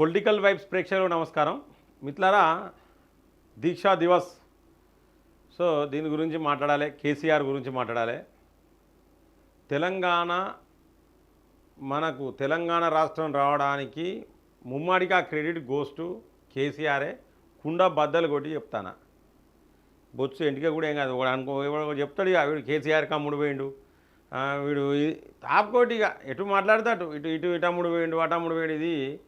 Political vibes ప్రేక్షకులకు నమస్కారం. మిత్రులారా దీక్షా దివస్. సో దీని గురించి మాట్లాడాలి కేసీఆర్ గురించి మాట్లాడాలి. తెలంగాణ మనకు తెలంగాణ రాష్ట్రం రావడానికి ముమ్మడిగా క్రెడిట్ గోస్ టు కేసీఆరే కుండ బద్దలు కొట్టి చెప్తానా? బొచ్చు ఎంటిక కూడా ఏం కాదు వాడు అనుకో చెప్తాడు ఇక వీడు కేసీఆర్ కమ్ముడు పోయిండు. వీడు ఈ- ఇక ఎటు మాట్లాడతాడు ఇటు ఇటు ఇటమ్ముడు పోయిండు అటమ్ముడు పోయిండు ఇది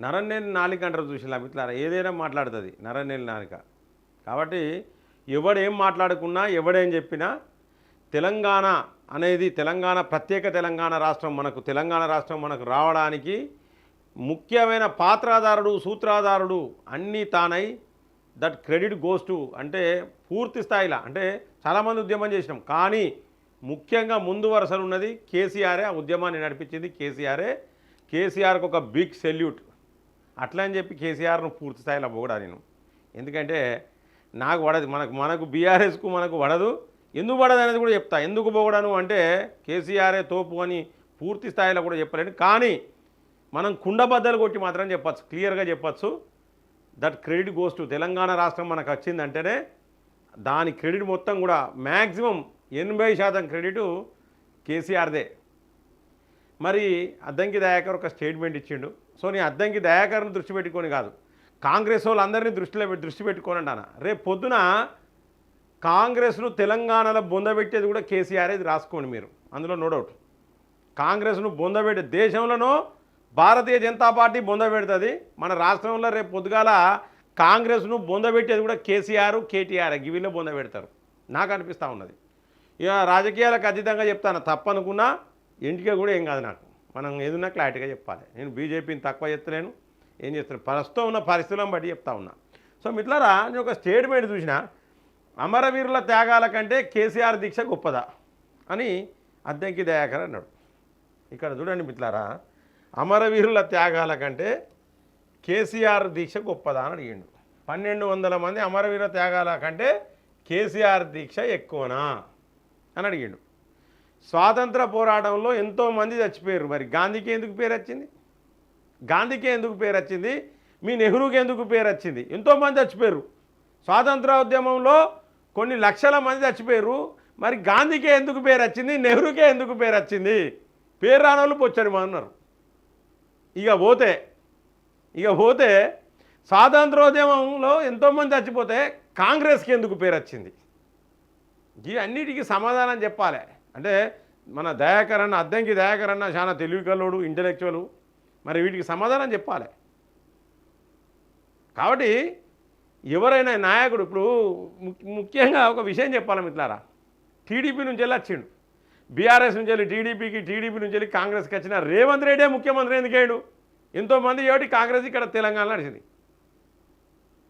నరనేని నాలిక అంటారు చూసిలా మిత్రులారా? ఏదైనా మాట్లాడుతుంది నరనేని నాలిక. కాబట్టి ఎవడేం మాట్లాడుకున్నా ఎవడేం చెప్పినా తెలంగాణ అనేది తెలంగాణ ప్రత్యేక తెలంగాణ రాష్ట్రం మనకు తెలంగాణ రాష్ట్రం మనకు రావడానికి ముఖ్యమైన పాత్రాధారుడు సూత్రాధారుడు అన్నీ తానై దట్ క్రెడిట్ గోస్ టు అంటే పూర్తి స్థాయిలో అంటే చాలామంది ఉద్యమం చేసినాం. కానీ ముఖ్యంగా ముందు వరుసలు ఉన్నది కేసీఆరే ఆ ఉద్యమాన్ని నడిపించింది కేసీఆరే. కేసీఆర్కి ఒక బిగ్ సెల్యూట్. అట్లా అని చెప్పి కేసీఆర్ను పూర్తి స్థాయిలో పోడా నేను. ఎందుకంటే నాకు పడదు మనకు మనకు బీఆర్ఎస్కు మనకు పడదు ఎందుకు పడదు అనేది కూడా చెప్తా. ఎందుకు పొగడను అంటే కేసీఆరే తోపు అని పూర్తి స్థాయిలో కూడా చెప్పలేను. కానీ మనం కుండబద్దలు కొట్టి మాత్రం చెప్పచ్చు క్లియర్గా చెప్పచ్చు. That credit goes to Telangana రాష్ట్రం మనకు వచ్చిందంటేనే దాని క్రెడిట్ మొత్తం కూడా మ్యాక్సిమం ఎనభై శాతం క్రెడిట్ కేసీఆర్దే. మరి అద్దంకి దయాకర్ ఒక స్టేట్మెంట్ ఇచ్చిండు. సో నీ అద్దంకి దయాకర్ని దృష్టి పెట్టుకొని కాదు. కాంగ్రెస్ వాళ్ళందరినీ దృష్టిలో పెట్టి- దృష్టి పెట్టుకొని అంటాను రేపు పొద్దున కాంగ్రెస్ను తెలంగాణలో బొందబెట్టేది కూడా కేసీఆర్ ఇది రాసుకోండి మీరు. అందులో నో డౌట్. కాంగ్రెస్ను బొందబెట్టే దేశంలోనూ భారతీయ జనతా పార్టీ బొందబెడుతుంది మన రాష్ట్రంలో రేపు పొద్దుగాల కాంగ్రెస్ను బొందబెట్టేది కూడా కేసీఆర్ కేటీఆర్ గివిలో బొందబెడతారు నాకు అనిపిస్తూ ఉన్నది. ఇక రాజకీయాలకు అతీతంగా చెప్తాను. తప్పనుకున్నా ఇంటికే కూడా ఏం కాదు నాకు. మనం ఏదన్నా క్లారిటీగా చెప్పాలి. నేను బీజేపీని తక్కువ చెప్తలేను ఏం చేస్తాను ప్రస్తుతం ఉన్న పరిస్థితులను బట్టి చెప్తా ఉన్నా. సో మిట్లారా నేను ఒక స్టేట్మెంట్ చూసిన అమరవీరుల త్యాగాల కంటే కేసీఆర్ దీక్ష గొప్పదా అని అద్దెంకి దయాకర్ అన్నాడు. ఇక్కడ చూడండి మిట్లారా అమరవీరుల త్యాగాల కంటే కేసీఆర్ దీక్ష గొప్పదా అని అడిగిండు. పన్నెండు వందల మంది అమరవీర త్యాగాల కంటే కేసీఆర్ దీక్ష ఎక్కువనా అని అడిగిండు. స్వాతంత్ర పోరాటంలో ఎంతోమంది చచ్చిపోయారు. మరి గాంధీకి ఎందుకు పేరు వచ్చింది? గాంధీకి ఎందుకు పేరు వచ్చింది? మీ నెహ్రూకి ఎందుకు పేరు వచ్చింది? ఎంతోమంది చచ్చిపోయారు. స్వాతంత్ర ఉద్యమంలో కొన్ని లక్షల మంది చచ్చిపోయారు. మరి గాంధీకే ఎందుకు పేరు వచ్చింది? నెహ్రూకే ఎందుకు పేరు వచ్చింది? పేరు రానోళ్ళు పొచ్చడి అన్నారు. ఇక పోతే ఇక పోతే స్వాతంత్రోద్యమంలో ఎంతోమంది చచ్చిపోతే కాంగ్రెస్కి ఎందుకు పేరు వచ్చింది? ఇవన్నిటికీ అన్నిటికీ సమాధానం చెప్పాలి. అంటే మన దయాకర్ అన్న అద్దంకి దయాకర్ అన్న చాలా తెలివికల్లోడు ఇంటలెక్చువల్ మరి వీటికి సమాధానం చెప్పాలి. కాబట్టి ఎవరైనా నాయకుడు ఇప్పుడు ము- ముఖ్యంగా ఒక విషయం చెప్పాలి మిట్లారా టీడీపీ నుంచి వెళ్ళి వచ్చిండు. బీఆర్ఎస్ నుంచి వెళ్ళి టీడీపీకి టీడీపీ నుంచి వెళ్ళి కాంగ్రెస్కి వచ్చిన రేవంత్ రెడ్డే ముఖ్యమంత్రి ఎందుకు అయ్యాడు? ఎంతోమంది ఏమిటి కాంగ్రెస్ ఇక్కడ తెలంగాణ నడిచింది?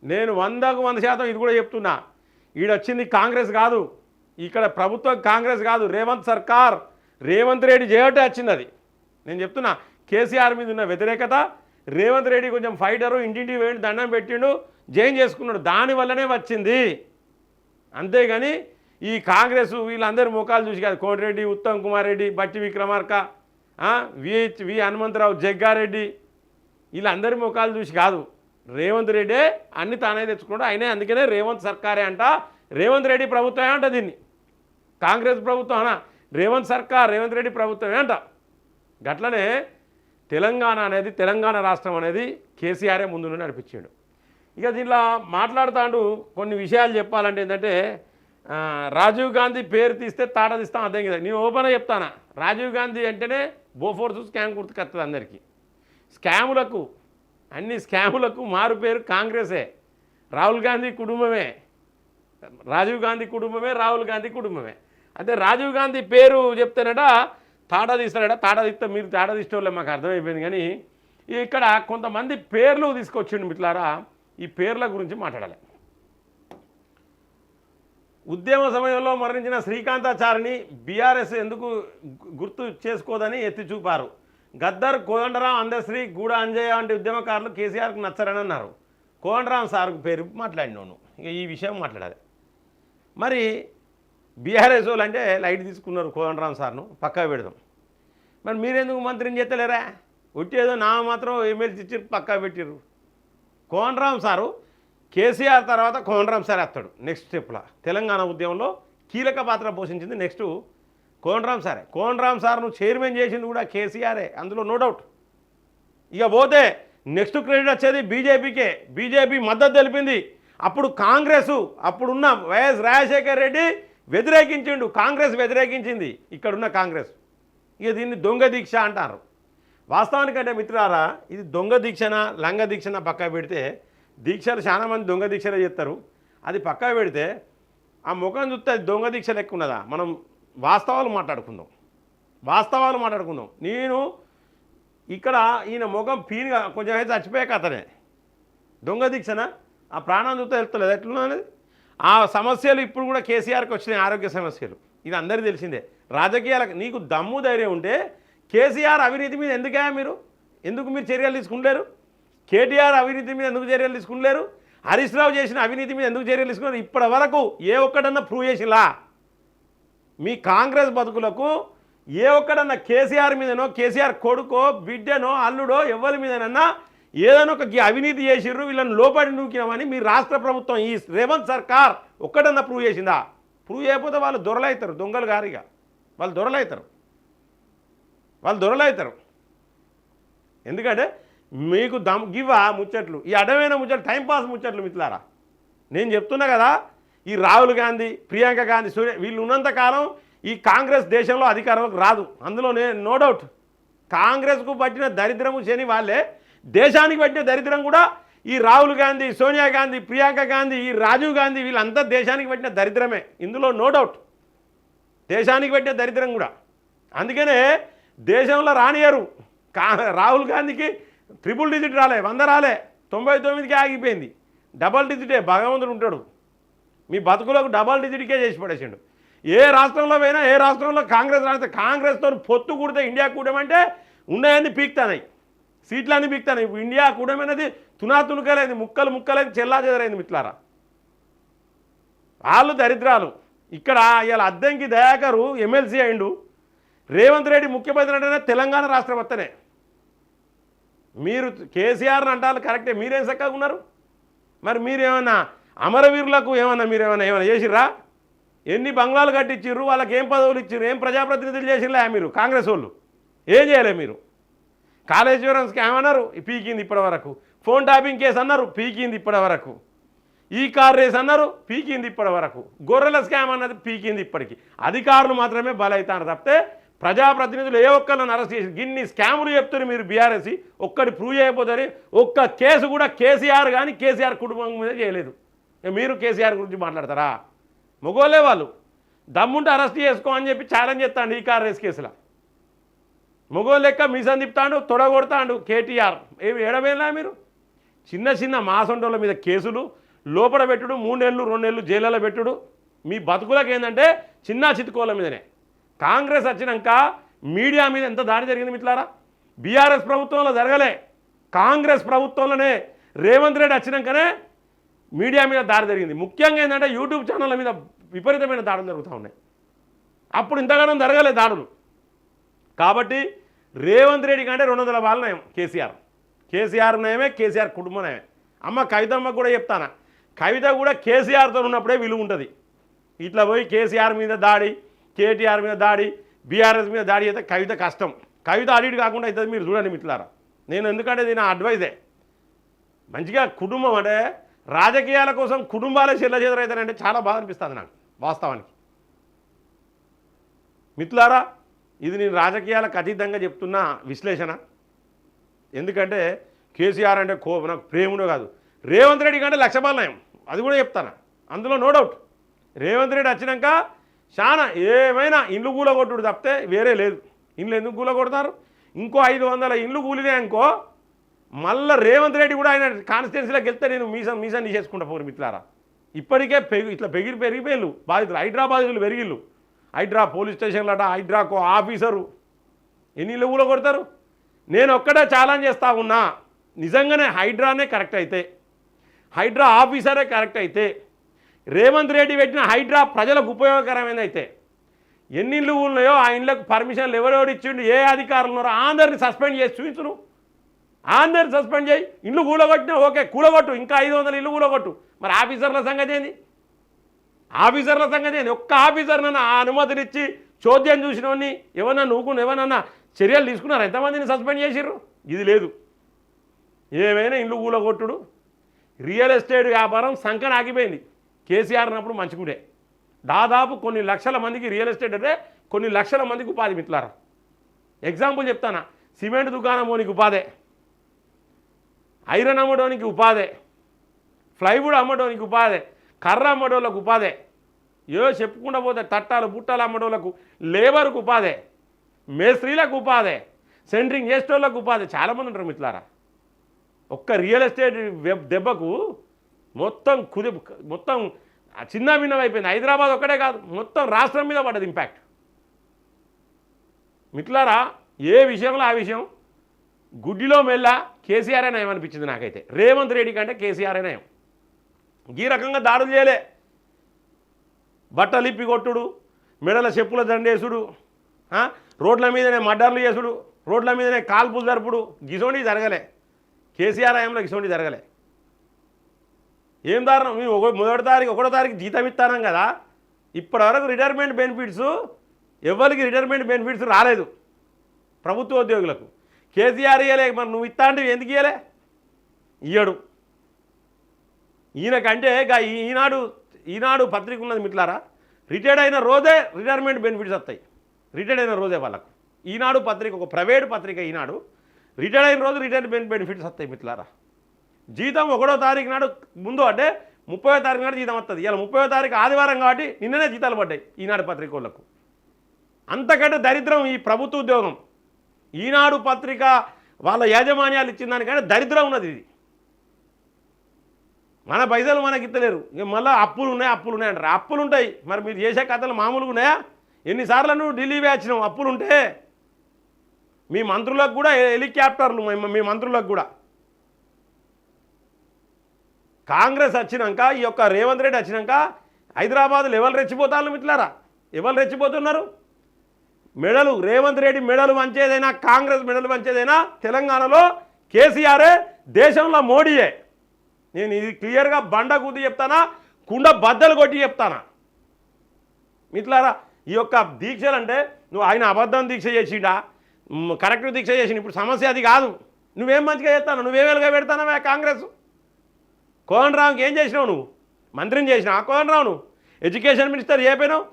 నేను వందకు వంద శాతం ఇది కూడా చెప్తున్నా. ఈడొచ్చింది కాంగ్రెస్ కాదు. ఇక్కడ ప్రభుత్వం కాంగ్రెస్ కాదు రేవంత్ సర్కార్. రేవంత్ రెడ్డి చేయటే వచ్చింది అది. నేను చెప్తున్నా కేసీఆర్ మీద ఉన్న వ్యతిరేకత రేవంత్ రెడ్డి కొంచెం ఫైటరు ఇంటింటికి వేడి దండం పెట్టిండు జైన్ చేసుకున్నాడు దానివల్లనే వచ్చింది. అంతేగాని ఈ కాంగ్రెస్ వీళ్ళందరి ముఖాలు చూసి కాదు కోటిరెడ్డి ఉత్తమ్ కుమార్ రెడ్డి బట్టి విక్రమార్క విహెచ్ వి హనుమంతరావు జగ్గారెడ్డి వీళ్ళందరి ముఖాలు చూసి కాదు రేవంత్ రెడ్డే అన్ని తానే తెచ్చుకున్నాడు ఆయనే అందుకనే రేవంత్ సర్కారే అంట రేవంత్ రెడ్డి ప్రభుత్వమే అంట దీన్ని. కాంగ్రెస్ ప్రభుత్వం అనా? రేవంత్ సర్కార్ రేవంత్ రెడ్డి ప్రభుత్వమే అంట. గట్లనే తెలంగాణ అనేది తెలంగాణ రాష్ట్రం అనేది కేసీఆరే ముందు నడిపించాడు. ఇక దీనిలో మాట్లాడుతాండు కొన్ని విషయాలు చెప్పాలంటే ఏంటంటే రాజీవ్ గాంధీ పేరు తీస్తే తాట తీస్తాం అర్థం కదా. నేను ఓపెన్గా చెప్తానా? రాజీవ్ గాంధీ అంటేనే బోఫోర్స్ స్కామ్ గుర్తుకొస్తుంది అందరికీ. స్కాములకు అన్ని స్కాములకు మారు పేరు కాంగ్రెసే. రాహుల్ గాంధీ కుటుంబమే. రాజీవ్ గాంధీ కుటుంబమే రాహుల్ గాంధీ కుటుంబమే. అంటే రాజీవ్ గాంధీ పేరు చెప్తేనట తాట తీస్తాడట తాట తీస్తే మీరు తాట తీసుకోలే మాకు అర్థమైపోయింది. కానీ ఇక్కడ కొంతమంది పేర్లు తీసుకొచ్చిండు మిట్లారా ఈ పేర్ల గురించి మాట్లాడాలి. ఉద్యమ సమయంలో మరణించిన శ్రీకాంతాచారిని బీఆర్ఎస్ ఎందుకు గుర్తు చేసుకోదని ఎత్తి చూపారు. గద్దర్ కోదండరాం అందశ్రీ గూడ అంజయ్య వంటి ఉద్యమకారులు కేసీఆర్కు నచ్చరని అన్నారు. కోదండరాం సార్ పేరు మాట్లాడినాను. ఇక ఈ విషయం మాట్లాడాలి. మరి బీఆర్ఎస్ వాళ్ళు అంటే లైట్ తీసుకున్నారు కోనరామ్ సార్ను పక్కా పెడదాం. మరి మీరెందుకు మంత్రిని చేస్తలేరా? వచ్చేదో నా మాత్రం ఎమ్మెల్సీ ఇచ్చి పక్కా పెట్టిర్రు. కోనరామ్ సారు కేసీఆర్ తర్వాత కోనరామ్ సార్ వస్తాడు నెక్స్ట్ స్టెప్లో తెలంగాణ ఉద్యమంలో కీలక పాత్ర పోషించింది నెక్స్ట్ కోనరామ్ సారే. కోనరామ్ సార్ను చైర్మన్ చేసింది కూడా కేసీఆరే అందులో నో డౌట్ ఇక పోతే నెక్స్ట్ క్రెడిట్ వచ్చేది బీజేపీకే. బీజేపీ మద్దతు తెలిపింది. అప్పుడు కాంగ్రెస్ అప్పుడున్న వైఎస్ రాజశేఖర్ రెడ్డి వ్యతిరేకించిండు కాంగ్రెస్ వ్యతిరేకించింది ఇక్కడున్న కాంగ్రెస్. ఇక దీన్ని దొంగ దీక్ష అంటారు. వాస్తవానికంటే మిత్రులారా ఇది దొంగ దీక్షన లంగ దీక్షన పక్క పెడితే దీక్షలు చాలా మంది దొంగ దీక్షలు చేస్తారు. అది పక్క పెడితే ఆ ముఖం చూస్తే అది దొంగ దీక్ష లెక్క ఉన్నదా? మనం వాస్తవాలు మాట్లాడుకుందాం. వాస్తవాలు మాట్లాడుకుందాం. నేను ఇక్కడ ఈయన ముఖం పీనుగా కొంచెం అయితే చచ్చిపోయాక అతనే. దొంగ దీక్షన? ఆ ప్రాణం చూస్తే వెళ్తలేదు ఎట్లున్నది? ఆ సమస్యలు ఇప్పుడు కూడా కేసీఆర్కి వచ్చినాయి ఆరోగ్య సమస్యలు. ఇది అందరికీ తెలిసిందే. రాజకీయాలకు నీకు దమ్ము ధైర్యం ఉంటే కేసీఆర్ అవినీతి మీద ఎందుకయా మీరు? ఎందుకు మీరు చర్యలు తీసుకుంటలేరు? కేటీఆర్ అవినీతి మీద ఎందుకు చర్యలు తీసుకుంటలేరు? హరీష్ రావు చేసిన అవినీతి మీద ఎందుకు చర్యలు తీసుకున్నారు ఇప్పటి వరకు ఏ ఒక్కడన్నా ప్రూవ్ చేసిలా? మీ కాంగ్రెస్ బతుకులకు ఏ ఒక్కడన్నా కేసీఆర్ మీదనో కేసీఆర్ కొడుకో బిడ్డనో అల్లుడో ఎవరి మీదనన్నా ఏదైనా ఒక గి- అవినీతి చేసిర్రు వీళ్ళని లోపడి నూకినామని మీ రాష్ట్ర ప్రభుత్వం ఈ రేవంత్ సర్కార్ ఒక్కడన్నా ప్రూవ్ చేసిందా? ప్రూవ్ చేయకపోతే వాళ్ళు దొరలవుతారు దొంగలు గారిగా. వాళ్ళు దొరలవుతారు వాళ్ళు దొరలవుతారు ఎందుకంటే మీకు దమ్ గివ్వా ముచ్చట్లు ఈ అడమైన ముచ్చట్లు టైంపాస్ ముచ్చట్లు మిత్రులారా. నేను చెప్తున్నా కదా ఈ రాహుల్ గాంధీ ప్రియాంక గాంధీ సూర్య వీళ్ళు ఉన్నంతకాలం ఈ కాంగ్రెస్ దేశంలో అధికారంలోకి రాదు. అందులో నేను నో డౌట్. కాంగ్రెస్కు పట్టిన దరిద్రము శని వాళ్ళే. దేశానికి పెట్టే దరిద్రం కూడా ఈ రాహుల్ గాంధీ సోనియా గాంధీ ప్రియాంక గాంధీ ఈ రాజీవ్ గాంధీ వీళ్ళంతా దేశానికి పెట్టిన దరిద్రమే. ఇందులో నో డౌట్ దేశానికి పెట్టే దరిద్రం కూడా. అందుకనే దేశంలో రానియరు. కా రాహుల్ గాంధీకి ట్రిపుల్ డిజిట్ రాలే వంద రాలే తొంభై తొమ్మిదికి ఆగిపోయింది. డబల్ డిజిటే భగవంతుడు ఉంటాడు. మీ బతుకులకు డబల్ డిజిట్కే చేసి పడేసిండు. ఏ రాష్ట్రంలో పోయినా ఏ రాష్ట్రంలో కాంగ్రెస్ రాస్తే కాంగ్రెస్తో పొత్తు కూడితే ఇండియా కూడమంటే ఉన్నాయని పీక్తానాయి సీట్లన్నీ బిక్తాను ఇప్పుడు ఇండియా కూడమైనది తునా ముక్కలు ముక్కలైంది చెల్లా చెదరైంది మిట్లారా. వాళ్ళు దరిద్రాలు. ఇక్కడ ఇవాళ అద్దంకి దయాకరు ఎమ్మెల్సీ అయిండు. రేవంత్ రెడ్డి ముఖ్యమంత్రి అంటేనే తెలంగాణ రాష్ట్రం వస్తేనే మీరు కేసీఆర్ని అంటారు కరెక్టే. మీరేం చక్కగా ఉన్నారు? మరి మీరేమన్నా అమరవీరులకు ఏమన్నా మీరేమన్నా ఏమైనా చేసిర్రా? ఎన్ని బంగ్లాలు కట్టించిర్రు? వాళ్ళకి ఏం పదవులు ఇచ్చిర్రు? ఏం ప్రజాప్రతినిధులు చేసిర్రా మీరు కాంగ్రెస్ వాళ్ళు? ఏం చేయలే మీరు? కాళేశ్వరం స్కామ్ అన్నారు పీకింది ఇప్పటి వరకు. ఫోన్ ట్యాపింగ్ కేసు అన్నారు పీకింది ఇప్పటి వరకు. ఈ కార్ రేస్ అన్నారు పీకింది ఇప్పటి వరకు. గొర్రెల స్కామ్ అన్నది పీకింది ఇప్పటికి. అధికారులు మాత్రమే బలవుతారు తప్పితే ప్రజాప్రతినిధులు ఏ ఒక్కరిని అరెస్ట్ చేసి గిన్ని స్కాములు చెప్తున్నారు మీరు బీఆర్ఎస్ ఒక్కటి ప్రూవ్ చేయకపోతారు ఒక్క కేసు కూడా కేసీఆర్ కానీ కేసీఆర్ కుటుంబం మీద చేయలేదు. మీరు కేసీఆర్ గురించి మాట్లాడతారా? మొగోలే వాళ్ళు. దమ్ముంటే అరెస్ట్ చేసుకో అని చెప్పి ఛాలెంజ్ చేస్తాడు ఈ కార్ రేస్ కేసులో. మొగోలు లెక్క మీసం తిప్పుతాడు తొడగొడతాడు కేటీఆర్. ఏమి ఏడమేలా మీరు? చిన్న చిన్న మాసంటోళ్ళ మీద కేసులు లోపల పెట్టుడు మూడు నెలలు రెండు నెలలు జైలలో పెట్టుడు. మీ బతుకులకు ఏంటంటే చిన్న చితుకోళ్ళ మీదనే. కాంగ్రెస్ వచ్చినాక మీడియా మీద ఎంత దాడి జరిగింది మిట్లారా బీఆర్ఎస్ ప్రభుత్వంలో జరగలే. కాంగ్రెస్ ప్రభుత్వంలోనే రేవంత్ రెడ్డి వచ్చినాకనే మీడియా మీద దాడి జరిగింది. ముఖ్యంగా ఏంటంటే యూట్యూబ్ ఛానళ్ళ మీద విపరీతమైన దాడులు జరుగుతూ ఉన్నాయి. అప్పుడు ఇంతగానం జరగలే దాడులు. కాబట్టి రేవంత్ రెడ్డి కంటే రెండు వందల బాల నయం కేసీఆర్. కేసీఆర్ నయమే కేసీఆర్ కుటుంబ నయమే. అమ్మ కవితమ్మ కూడా చెప్తానా? కవిత కూడా కేసీఆర్తో ఉన్నప్పుడే విలువ ఉంటుంది. ఇట్లా పోయి కేసీఆర్ మీద దాడి కేటీఆర్ మీద దాడి బీఆర్ఎస్ మీద దాడి అయితే కవిత కష్టం. కవిత అడిగి కాకుండా అవుతుంది మీరు చూడండి మిట్లారా నేను ఎందుకంటే ఇది నా అడ్వైజే మంచిగా కుటుంబం అంటే రాజకీయాల కోసం కుటుంబాలే చెల్ల చెదరైతానంటే చాలా బాధ అనిపిస్తుంది నాకు వాస్తవానికి. మిత్రులారా ఇది నేను రాజకీయాలకు అతీతంగా చెప్తున్న విశ్లేషణ. ఎందుకంటే కేసీఆర్ అంటే కో నాకు ప్రేముడో కాదు. రేవంత్ రెడ్డి కంటే లక్ష నయం అది కూడా చెప్తాను? అందులో నో డౌట్ రేవంత్ రెడ్డి వచ్చినాక చాలా ఏమైనా ఇండ్లు కూలగొట్టుడు తప్పితే వేరే లేదు. ఇండ్లు ఎందుకు కూలగొడతారు? ఇంకో ఐదు వందల ఇండ్లు కూలినే అనుకో మళ్ళీ రేవంత్ రెడ్డి కూడా ఆయన కాన్స్టిట్యున్సీలోకి వెళ్తే నేను మీసం మీసం తీసేసుకుంటా పోరు మిత్రులారా. ఇప్పటికే పెరిగి ఇట్లా పెగిరి పెరిగిపోయిళ్ళు బాధితులు హైదరాబాదులు పెరిగిళ్ళు హైడ్రా పోలీస్ స్టేషన్లట హైడ్రాకో ఆఫీసరు. ఎన్ని లెవ్వులో కొడతారు? నేను ఒక్కడే ఛాలెంజ్ చేస్తా ఉన్నా. నిజంగానే హైడ్రానే కరెక్ట్ అయితే హైడ్రా ఆఫీసరే కరెక్ట్ అయితే రేవంత్ రెడ్డి పెట్టిన హైడ్రా ప్రజలకు ఉపయోగకరమైనదైతే ఎన్ని ఇళ్ళు ఉన్నాయో ఆ ఇళ్ళకు పర్మిషన్లు ఎవరెవరు ఇచ్చిండు ఏ అధికారులు ఉన్నారో అందరిని సస్పెండ్ చేసి చూపించును. ఆంధ్రని సస్పెండ్ చేయి. ఇల్లు కూలగొట్టినా ఓకే కూలగొట్టు. ఇంకా ఐదు వందలు ఇల్లు కూలగొట్టు. మరి ఆఫీసర్ల సంగతి ఏంది? ఆఫీసర్ల సంగతి ఏంది ఒక్క ఆఫీసర్నన్నా ఆ అనుమతినిచ్చి చోద్యం చూసినోని ఎవరన్నా నువ్వుకున్న ఎవరన్నా చర్యలు తీసుకున్నారు? ఎంతమందిని సస్పెండ్ చేసిర్రు? ఇది లేదు. ఏమైనా ఇల్లు కూలగొట్టుడు? రియల్ ఎస్టేట్ వ్యాపారం సంకన ఆగిపోయింది. కేసీఆర్ అన్నప్పుడు మంచిగుండే. దాదాపు కొన్ని లక్షల మందికి రియల్ ఎస్టేట్ అంటే కొన్ని లక్షల మందికి ఉపాధి మిట్లారా ఎగ్జాంపుల్ చెప్తానా. సిమెంట్ దుకాణం పోనీకి ఉపాధే. ఐరన్ అమ్మడానికి ఉపాధే. ప్లైవుడ్ అమ్మడానికి ఉపాధే. కర్ర అమ్మడోళ్ళకు ఉపాధే. ఏదో చెప్పుకుండా పోతే తట్టాలు బుట్టాలు అమ్మడోళ్ళకు లేబర్కు ఉపాధే. మేస్త్రీలకు ఉపాధే. సెంట్రింగ్ చేసేటోళ్ళకు ఉపాధి. చాలామంది ఉంటారు మిట్లారా ఒక్క రియల్ ఎస్టేట్ దెబ్బకు మొత్తం కుది మొత్తం చిన్న భిన్నం అయిపోయింది. హైదరాబాద్ ఒక్కటే కాదు మొత్తం రాష్ట్రం మీద పడ్డది ఇంపాక్ట్. మిట్లారా ఏ విషయంలో ఆ విషయం? గుడ్డిలో మెల్ల కేసీఆర్ నయం అనిపించింది నాకైతే. రేవంత్ రెడ్డి కంటే కేసీఆర్ నయం. ఈ రకంగా దాడులు చేయలే. బట్టలు ఇప్పి కొట్టుడు మెడల చెప్పుల దండేసుడు రోడ్ల మీదనే మడ్డర్లు చేసుడు రోడ్ల మీదనే కాల్పులు జరుపుడు గిసోండి జరగలే. కేసీఆర్ హయాంలో గిసోండి జరగలే. ఏం దారుణం? మేము ఒక మొదటి తారీఖు ఒకటో తారీఖు జీతం ఇస్తానం కదా. ఇప్పటివరకు రిటైర్మెంట్ బెనిఫిట్స్ ఎవరికి రిటైర్మెంట్ బెనిఫిట్స్ రాలేదు. ప్రభుత్వ ఉద్యోగులకు. కేసీఆర్ ఇయ్యలే మరి నువ్వు ఇస్తా అంటే ఎందుకు ఇయ్యలే? ఇయ్యడు. ఈయనకంటే గా ఈనాడు ఈనాడు పత్రిక ఉన్నది మిట్లారా రిటైర్డ్ అయిన రోజే రిటైర్మెంట్ బెనిఫిట్స్ వస్తాయి. రిటైర్డ్ అయిన రోజే వాళ్ళకు. ఈనాడు పత్రిక ఒక ప్రైవేట్ పత్రిక ఈనాడు రిటైర్డ్ అయిన రోజు రిటైర్మెంట్ బెనిఫిట్స్ వస్తాయి మిట్లారా జీతం ఒకటో తారీఖు నాడు ముందు అంటే ముప్పై తారీఖు నాడు జీతం వస్తుంది. ఇలా ముప్పై తారీఖు ఆదివారం కాబట్టి నిన్ననే జీతాలు పడ్డాయి ఈనాడు పత్రిక వాళ్ళకు. అంతకంటే దరిద్రం ఈ ప్రభుత్వ ఉద్యోగం. ఈనాడు పత్రిక వాళ్ళ యాజమాన్యాలు ఇచ్చిన దానికంటే దరిద్రం ఉన్నది ఇది. మన పైసలు మనకి ఇస్తలేరు. ఇక మళ్ళీ అప్పులు ఉన్నాయి అప్పులు ఉన్నాయి అంటారు. అప్పులు ఉంటాయి. మరి మీరు చేసే కథలు మామూలుగా ఉన్నాయా? ఎన్నిసార్లు నువ్వు ఢిల్లీ వేచినావు అప్పులు ఉంటే? మీ మంత్రులకు కూడా హెలికాప్టర్లు మీ- మీ మంత్రులకు కూడా. కాంగ్రెస్ వచ్చినాక ఈ యొక్క రేవంత్ రెడ్డి వచ్చినాక హైదరాబాద్లో ఎవరు రెచ్చిపోతారు మిట్లారా ఎవరు రెచ్చిపోతున్నారు? మెడలు రేవంత్ రెడ్డి మెడలు మంచేదైనా కాంగ్రెస్ మెడలు మంచేదైనా తెలంగాణలో కేసీఆరే దేశంలో మోడీయే. నేను ఇది క్లియర్గా బండ కుద్ది చెప్తానా? కుండ బద్దలు కొట్టి చెప్తానా? మిట్లారా ఈ యొక్క దీక్షలు అంటే నువ్వు ఆయన అబద్ధం దీక్ష చేసిండా? కరెక్ట్ దీక్ష చేసిండు. ఇప్పుడు సమస్య అది కాదు. నువ్వేం మంచిగా చేస్తాను? నువ్వేం వెలుగా పెడతానవే కాంగ్రెస్? కోహన్ రావుకి ఏం చేసినావు నువ్వు? మంత్రిని చేసినావు? ఆ రావు నువ్వు? ఎడ్యుకేషన్ మినిస్టర్ చెప్పినావు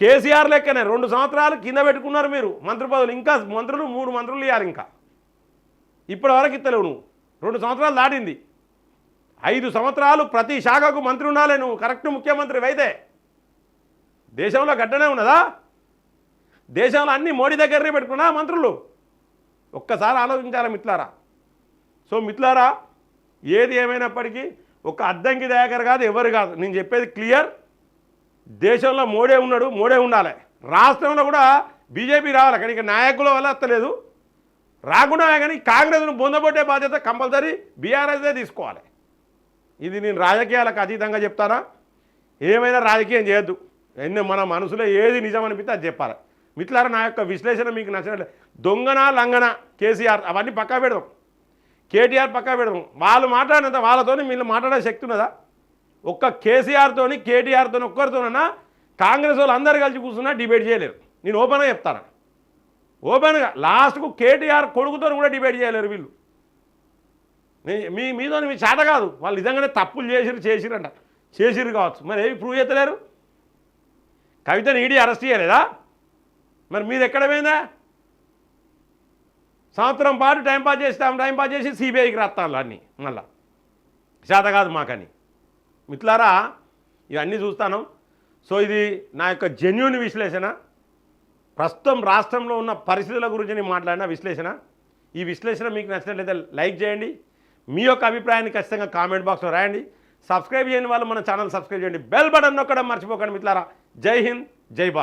కేసీఆర్ లెక్కనే రెండు సంవత్సరాలు కింద పెట్టుకున్నారు మీరు. మంత్రి పదవులు. ఇంకా మంత్రులు మూడు మంత్రులు ఇవ్వాలి ఇంకా. ఇప్పటి వరకు ఇస్తలేవు నువ్వు. రెండు సంవత్సరాలు దాటింది. ఐదు సంవత్సరాలు ప్రతి శాఖకు మంత్రి ఉండాలి. నువ్వు కరెక్ట్ ముఖ్యమంత్రి అయితే దేశంలో గడ్డనే ఉన్నదా? దేశంలో అన్ని మోడీ దగ్గరనే పెట్టుకున్నా మంత్రులు? ఒక్కసారి ఆలోచించాలి మిత్లారా? సో మిత్లారా ఏది ఏమైనప్పటికీ ఒక అద్దంకి దయాకర్ కాదు ఎవరు కాదు. నేను చెప్పేది క్లియర్. దేశంలో మోడే ఉన్నాడు మోడే ఉండాలి. రాష్ట్రంలో కూడా బీజేపీ రావాలి? కానీ ఇక నాయకుల వల్ల వస్తలేదు రాకుండా కానీ కాంగ్రెస్ను బొందబొట్టే బాధ్యత కంపల్సరీ బీఆర్ఎస్ఏ తీసుకోవాలి. ఇది నేను రాజకీయాలకు అతీతంగా చెప్తానా? ఏమైనా రాజకీయం చేయొద్దు. ఎన్ని మన మనసులో ఏది నిజం అనిపిస్తే అది చెప్పాలి. మిట్లారా నా యొక్క విశ్లేషణ మీకు నచ్చినట్లే. దొంగన లంగన కేసీఆర్ అవన్నీ పక్కా పెడదాం. కేటీఆర్ పక్కా పెడదాం. వాళ్ళు మాట్లాడినంత వాళ్ళతోని వీళ్ళు మాట్లాడే శక్తి ఉన్నదా? ఒక్క కేసీఆర్తోని కేటీఆర్తో ఒక్కరితోనన్నా కాంగ్రెస్ వాళ్ళు అందరు కలిసి కూర్చున్నా డిబేట్ చేయలేరు. నేను ఓపెన్గా చెప్తాను. ఓపెన్గా. లాస్ట్కు కేటీఆర్ కొడుకుతో కూడా డిబేట్ చేయలేరు వీళ్ళు. మీ మీద మీ చేత కాదు. వాళ్ళు నిజంగానే తప్పులు చేసిరు చేసిరంట. చేసిరు కావచ్చు. మరి ఏమి ప్రూవ్ చేస్తలేరు? కవితని ఈడీ అరెస్ట్ చేయలేదా? మరి మీరు ఎక్కడ పోయిందా? సంవత్సరం పాటు టైంపాస్ చేస్తాం టైంపాస్ చేసి సిబిఐకి రాస్తాను అన్నీ. మళ్ళా. చేత కాదు మాకని. మిట్లారా ఇవన్నీ చూస్తాను. సో ఇది నా యొక్క జెన్యున్ విశ్లేషణ. ప్రస్తుతం రాష్ట్రంలో ఉన్న పరిస్థితుల గురించి నేను మాట్లాడిన విశ్లేషణ. ఈ విశ్లేషణ మీకు నచ్చినట్లయితే లైక్ చేయండి. మీ యొక్క అభిప్రాయాన్ని ఖచ్చితంగా కామెంట్ బాక్స్లో రాయండి. సబ్స్క్రైబ్ చేయని వాళ్ళు మన ఛానల్ సబ్స్క్రైబ్ చేయండి. బెల్ బటన్ నొక్కడం మర్చిపోకండి మిత్రులారా. జై హింద్ జై భారత్.